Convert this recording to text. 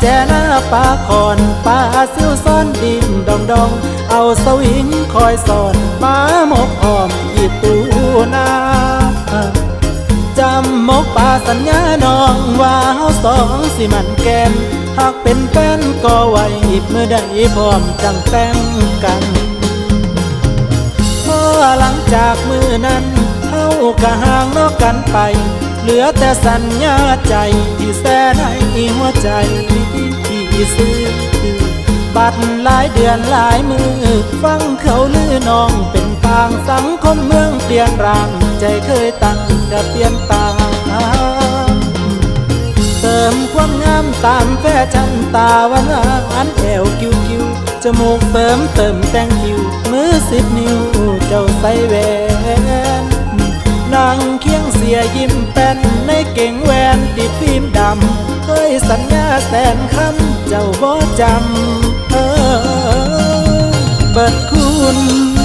แจนาปลาคอนปลาซิวซ่อนดินดองดอง เอาสวิงคอยสอนมาหมกหอมอีตูนาจำมกป่าสัญญาน้องว่าเฮาสองสิมันแกนหากเป็นแฟนก็ไว้เมื่อใดพร้อมจังแต่งกันพอหลังจากมือนั้นเฮากะห่างนอกกันไป เหลือแต่สัญญาใจที่แสนให้ หัวใจที่ซื้อบัดหลายเดือนหลายมือ ฟังเขาลือน้องเป็นทางสังคมเมืองเปลี่ยนร่าง ใจเคยตั้งจะเปลี่ยนตาเติมความงามตามแฟชั่นตาวานอันแอวคิวคิวจมูกเติมเติมแต่งคิวมือสิบนิ้วเจ้าใส่แหวนนั่งเคียงเสียยิ้มแป้นในเก่งแหวนติดฟิล์มดำ ยสัญญาแสนคำเจ้าบ่จำเออเบิดคุณ